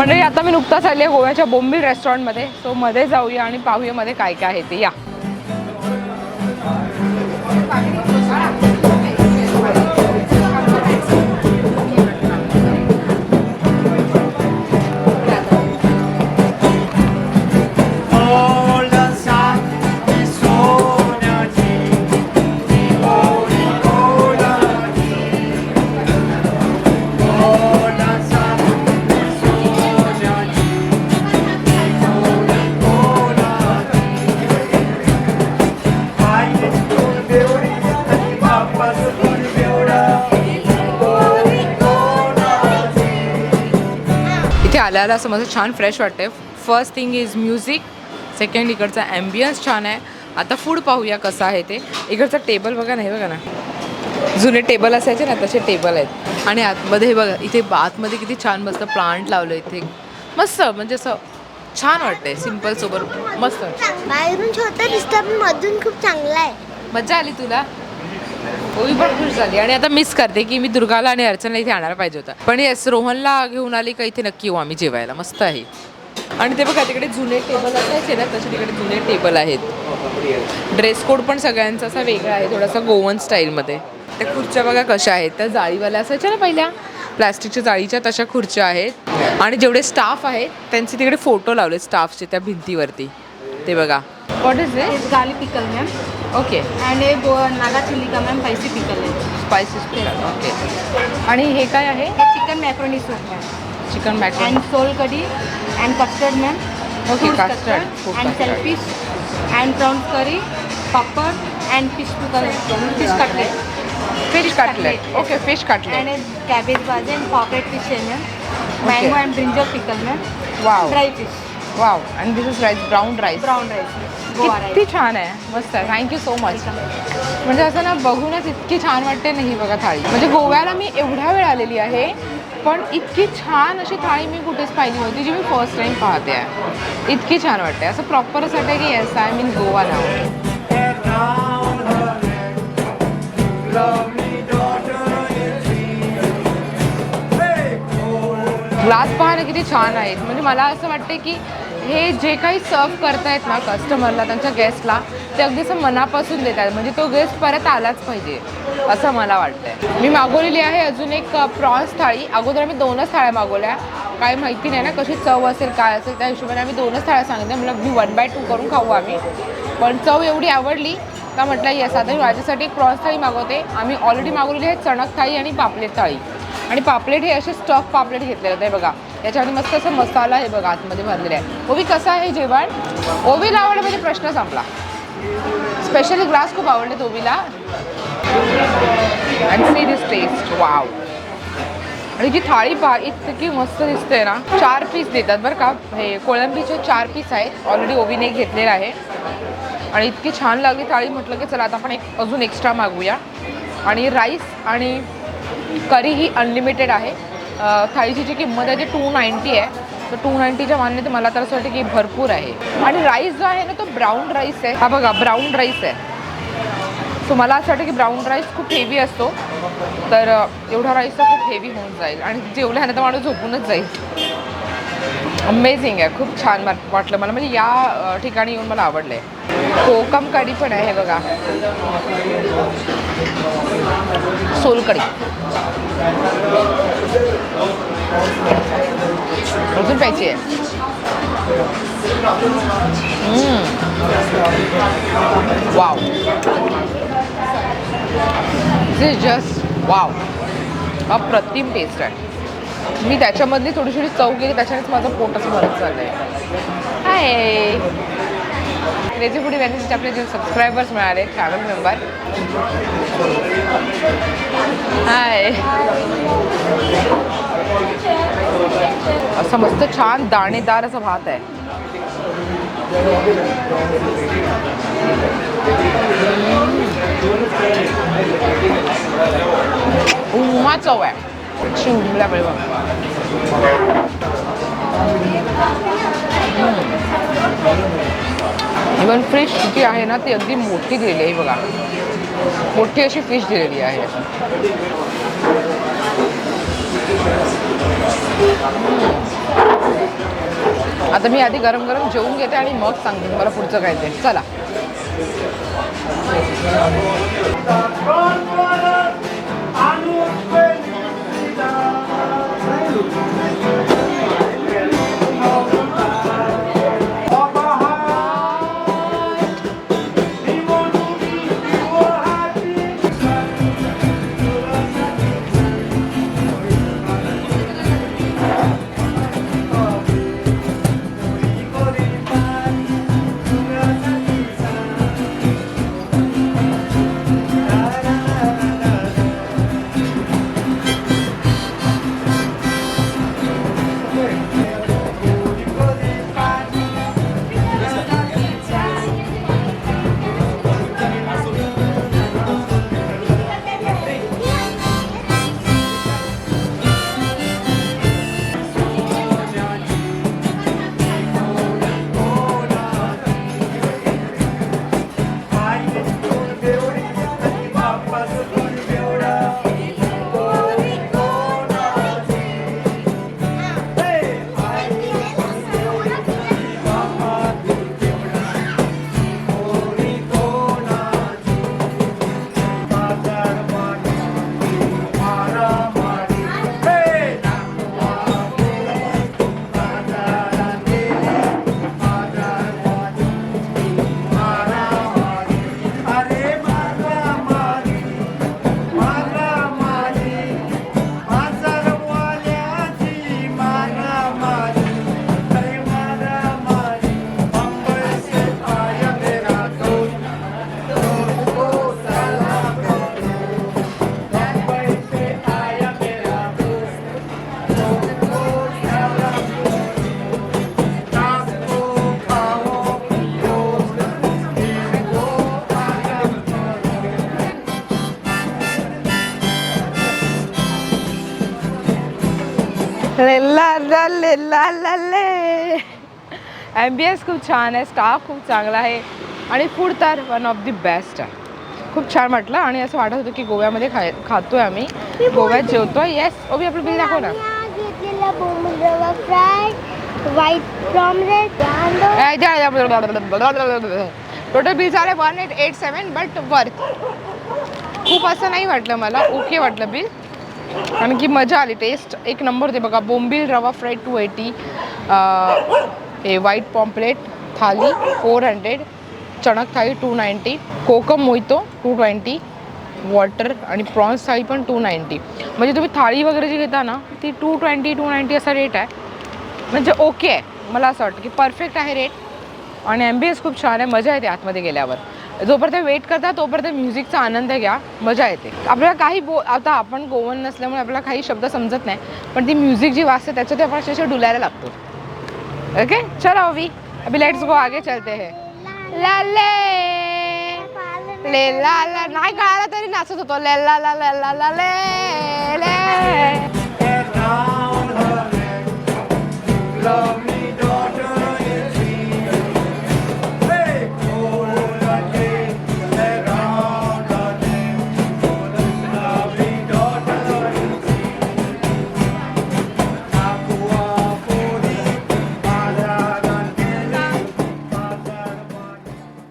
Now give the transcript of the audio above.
म्हणजे आता मी नुकताच आली आहे गोव्याच्या बोंबील रेस्टॉरंटमध्ये सो मध्ये जाऊया आणि पाहूया मध्ये काय काय आहे ते. या. इथे आल्याला असं माझं छान फ्रेश वाटतंय. First thing is music second इकडचा ॲम्बियन्स छान आहे. आता फूड पाहूया कसं आहे ते. इकडचा टेबल बघा ना हे बघा ना. जुने टेबल असायचे ना तसे टेबल आहेत. आणि आतमध्ये हे बघा इथे आतमध्ये किती छान मस्त प्लांट लावलं इथे. मस्त म्हणजे असं छान वाटतंय. सिंपल सोबर मस्त. बाहेरून छोटा दिसतं पण मधून खूप चांगला आहे. मजा आली तुला? मी पण खुश झाली. आणि आता मिस करते की मी दुर्गाला आणि अर्चना इथे आणायला पाहिजे होता. पण येस रोहनला घेऊन आली का इथे नक्की येऊ आम्ही जेवायला. मस्त आहे. आणि ते बघा तिकडे जुने टेबल असायचे ना तसे तिकडे जुने टेबल आहेत. ड्रेस कोड पण सगळ्यांचा असा वेगळा आहे थोडासा गोवन स्टाईलमध्ये त्या खुर्च्या बघा कशा आहेत. त्या जाळीवाल्या असायच्या ना पहिल्या. प्लॅस्टिकच्या जाळीच्या तशा खुर्च्या आहेत. आणि जेवढे स्टाफ आहेत त्यांचे तिकडे फोटो लावले स्टाफचे त्या भिंतीवरती. ते बघा. What is It's garlic pickle. Okay. आणि हे नागा चिल्ली का ma'am spicy pickle spicy okay आणि हे काय आहे? Chicken macaroni soup ma'am chicken macro and sol kadhi and custard ma'am okay custard and shellfish and brown curry papad and fish pickle fish cutlet fish cutlet okay fish cutlet and cabbage bhaji and pocket fish आहे ma'am mango and brinjal pickle ma'am wow dry fish wow and this is rice brown rice brown rice किती. छान आहे. मस्त आहे. Thank you so much म्हणजे असं ना बघूनच इतकी छान वाटते नाही बघा थाळी. म्हणजे गोव्याला मी एवढ्या वेळ आलेली आहे पण इतकी छान अशी थाळी मी कुठेच पाहिली नव्हती जी मी फर्स्ट टाइम पाहते. आहे इतकी छान वाटते. असं प्रॉपर असं वाटतं की येस आय मीन गोवा नाव ग्लास पाहणं किती छान आहेत. म्हणजे मला असं वाटते की हे जे काही सर्व करतायत ना कस्टमरला त्यांच्या गेस्टला ते अगदी असं मनापासून देत आहेत म्हणजे तो गेस्ट परत आलाच पाहिजे असं मला वाटतंय. मी मागवलेली आहे अजून एक प्रॉन्स थाळी. अगोदर आम्ही दोनच थाळ्या मागवल्या. काय माहिती नाही ना कशी चव असेल काय असेल त्या हिशोबाने आम्ही दोनच थाळ्या सांगितल्या. म्हणजे अगदी वन बाय टू करून खाऊ आम्ही. पण चव एवढी आवडली का म्हटलं येस आता मी माझ्यासाठी एक प्रॉन्स थाळी मागवते. आम्ही ऑलरेडी मागवलेली आहे चणक थाळी आणि पापलेट थाळी. आणि पापलेट हे असे स्टफ पापलेट घेतलेले होते बघा याच्यामध्ये मस्त असं मसाला हे बघा आतमध्ये भरलेला आहे ओवी कसं आहे जेवण? ओवीला आवडलं म्हणजे प्रश्न संपला. स्पेशली ग्लास खूप आवडले ओवीला. आणि सी दिस टेस्ट वाव आणि जी थाळी पहा इतकी मस्त दिसते ना चार पीस देतात बरं का. हे कोळंबीचे चार पीस आहेत. ऑलरेडी ओवीने एक घेतलेला आहे. आणि इतकी छान लागली थाळी म्हटलं की चला आता आपण एक अजून एक्स्ट्रा मागूया. आणि राईस आणि करी ही अनलिमिटेड आहे थाळीची जी किंमत आहे ती टू नाईंटी आहे. तर टू नाईंटीच्या मान्यते मला तर असं वाटतं की भरपूर आहे. आणि राईस जो आहे ना तो ब्राऊन राईस आहे. हा बघा ब्राऊन राईस आहे. सो मला असं वाटतं की ब्राऊन राईस खूप हेवी असतो. तर एवढा राईस तर खूप हेवी होऊन जाईल. आणि जेवल्याने तर माणूस झोपूनच जाईल. अमेझिंग आहे. खूप छान वाटलं मला. म्हणजे या ठिकाणी येऊन मला आवडलं आहे कोकम कढी पण आहे बघा. सोलकढी. अजून प्यायची आहे. वाव. Is just wow. अप्रतिम टेस्ट आहे. मी त्याच्यामधली थोडी थोडी चव गेली त्याच्यानेच माझं पोट असं भरत चाललं आहे हाय क्रेझी फुडी आपले जे सबस्क्रायबर्स मिळाले चॅनल मेंबर हाय. असं मस्त छान दाणेदार असं भात आहे. उमा चव आहे. शिवल्यामुळे बघा. इवन फ्रिश जी आहे ना ती अगदी मोठी दिलेली आहे बघा. मोठी अशी फिश दिलेली आहे. आता मी आधी गरम गरम जेवून घेते आणि मग सांगते तुम्हाला पुढचं काय ते. चला. ॲम्बियन्स खूप छान आहे स्टाफ खूप चांगला आहे आणि फूड तर वन ऑफ दी बेस्ट आहे. खूप छान वाटलं आणि असं वाटत होतं की गोव्यामध्ये खाय खातोय आम्ही. गोव्यात जेवतोय? येस ओबी आपलं बिल दाखव ना. टोटल बिल झालं one eight eight seven but worth खूप असं नाही वाटलं मला. ओके वाटलं बिल कारण की मजा आली. टेस्ट एक नंबर होते बघा. Bombil rava fry two eighty हे white pomfret thali four hundred चणक thali two ninety kokum mojito two twenty water आणि प्रॉन्स थाळी पण टू नाईंटी म्हणजे तुम्ही थाळी वगैरे जी घेता ना ती टू ट्वेंटी टू नाईंटी असा रेट आहे. म्हणजे ओके आहे. मला असं वाटतं की परफेक्ट आहे रेट आणि ॲम्बियन्स खूप छान आहे. मजा येते आतमध्ये गेल्यावर. जोपर्यंत वेट करता तोपर्यंत म्युझिकचा आनंद घ्या. मजा येते. आपल्याला काही बो आता आपण गोवन नसल्यामुळे आपल्याला काही शब्द समजत नाही. पण ती म्युझिक जी वाचते त्याच्यात आपण अक्षरशः डुलायला लागतो. ओके चल अवी अभी लेट्स गो आगे चलते हे. लाले ले. ला नाही कळाला तरी नाचत होतो. ले ला ला ला ला ले ले